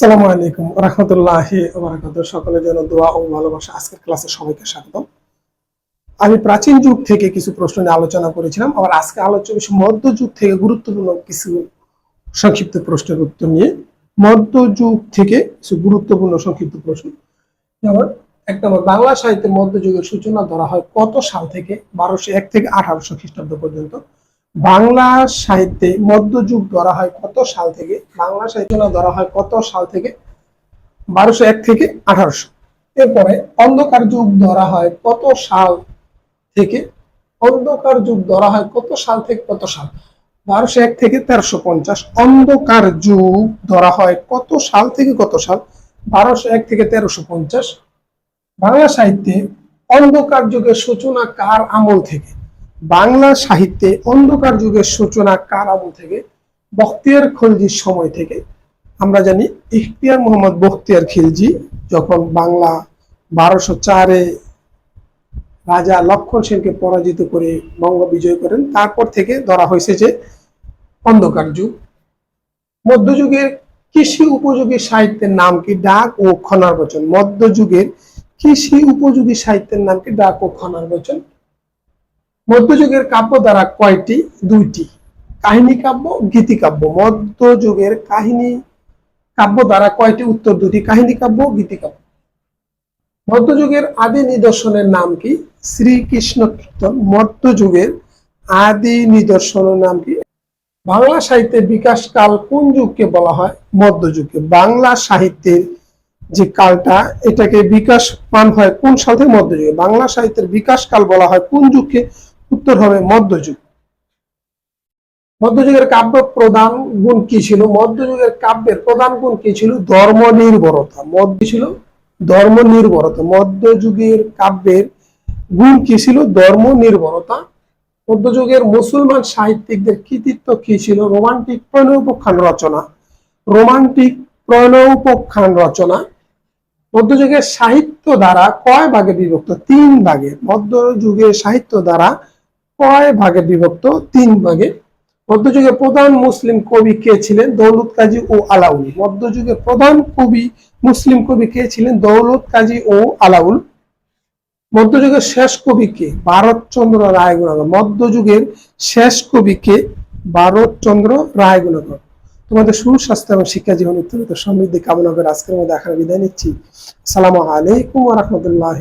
সালামু আলাইকুম রহমতুল্লাহি সকলের জন্য দোয়া ও ভালোবাসা। আজকের ক্লাসে সবাইকে স্বাগতম। আমি প্রাচীন যুগ থেকে কিছু প্রশ্ন নিয়ে আলোচনা করেছিলাম। আবার আজকে আলোচনা কিছু মধ্যযুগ থেকে গুরুত্বপূর্ণ কিছু সংক্ষিপ্ত প্রশ্নের উত্তর নিয়ে মধ্যযুগ থেকে কিছু গুরুত্বপূর্ণ সংক্ষিপ্ত প্রশ্ন। যেমন, এক নম্বর, বাংলা সাহিত্যের মধ্যযুগের সূচনা ধরা হয় কত সাল থেকে? বারোশো এক থেকে আঠারোশো খ্রিস্টাব্দ পর্যন্ত। বাংলা সাহিত্যে মধ্যযুগ ধরা হয় কত সাল থেকে? বাংলা সাহিত্য ধরা হয় কত সাল থেকে? বারোশো এক থেকে আঠারোশো। এরপরে অন্ধকার যুগ ধরা হয় কত সাল থেকে? অন্ধকার যুগ ধরা হয় কত সাল থেকে? কত সাল? বারোশো এক থেকে তেরোশো পঞ্চাশ। অন্ধকার যুগ ধরা হয় কত সাল থেকে? কত সাল? বারোশো এক থেকে তেরোশো পঞ্চাশ। বাংলা সাহিত্যে অন্ধকার যুগের সূচনা কার আমল থেকে? বাংলা সাহিত্যে অন্ধকার যুগের সূচনা কার আমল থেকে? বখতিয়ার খলজির সময় থেকে। আমরা জানি ইখতিয়ার মোহাম্মদ বখতিয়ার খিলজি যখন বাংলা বারোশো চারে রাজা লক্ষণ সেনকে পরাজিত করে বঙ্গ বিজয় করেন, তারপর থেকে ধরা হয়েছে যে অন্ধকার যুগ। মধ্যযুগের কৃষি উপযোগী সাহিত্যের নাম কি ডাক ও খনার বচন? মধ্যযুগের কৃষি উপযোগী সাহিত্যের নাম কি ডাক ও খনার বচন? মধ্যযুগের কাব্য দ্বারা কয়টি? দুইটি। কাহিনী কাব্য, গীতি কাব্য। মধ্যযুগের কাহিনী কাব্য দ্বারা কয়টি? উত্তর দুটি কাহিনী কাব্য, গীতি কাব্য। মধ্যযুগের আদি নিদর্শনের নাম কি? শ্রীকৃষ্ণ কীর্তন। মধ্যযুগের আদি নিদর্শনের নাম কি? বাংলা সাহিত্যের বিকাশকাল কোন যুগকে বলা হয়? মধ্যযুগকে বাংলা সাহিত্যের যে কালটা, এটাকে বিকাশ মান হয় কোন সাল থেকে মধ্যযুগে? বাংলা সাহিত্যের বিকাশকাল বলা হয় কোন যুগকে উত্তর হবে মধ্যযুগ। মধ্যযুগের কাব্য প্রধান গুণ কি ছিল? মধ্যযুগের কাব্যের প্রধান গুণ কি ছিল? ধর্ম নির্ভরতা মধ্য ছিল? ধর্ম নির্ভরতা মধ্যযুগের কাব্যের গুণ কি ছিল? ধর্ম নির্ভরতা মধ্যযুগের মুসলমান সাহিত্যিকদের কৃতিত্ব কি ছিল? রোমান্টিক প্রণয়োপখ্যান রচনা। রোমান্টিক প্রণয়োপখ্যান রচনা। মধ্যযুগের সাহিত্য দ্বারা কয় ভাগে বিভক্ত? তিন ভাগে। মধ্যযুগের সাহিত্য দ্বারা কয় ভাগে বিভক্ত, তিন ভাগে। মধ্যযুগের প্রধান মুসলিম কবি কে ছিলেন? দৌলত কাজী ও আলাউল। মধ্যযুগের প্রধান কবি, মুসলিম কবি কে ছিলেন? দৌলত কাজী ও আলাউল। মধ্যযুগের শেষ কবি কে? ভারতচন্দ্র রায় গুণাকর মধ্যযুগের শেষ কবি কে? ভারতচন্দ্র রায় গুণাকর তোমাদের সুস্বাস্থ্য এবং শিক্ষা জীবন উত্তরিত সমৃদ্ধি কামনা করে আজকের মধ্যে আখানে বিদায় নিচ্ছি। আসসালামু আলাইকুম রহমতুল্লাহ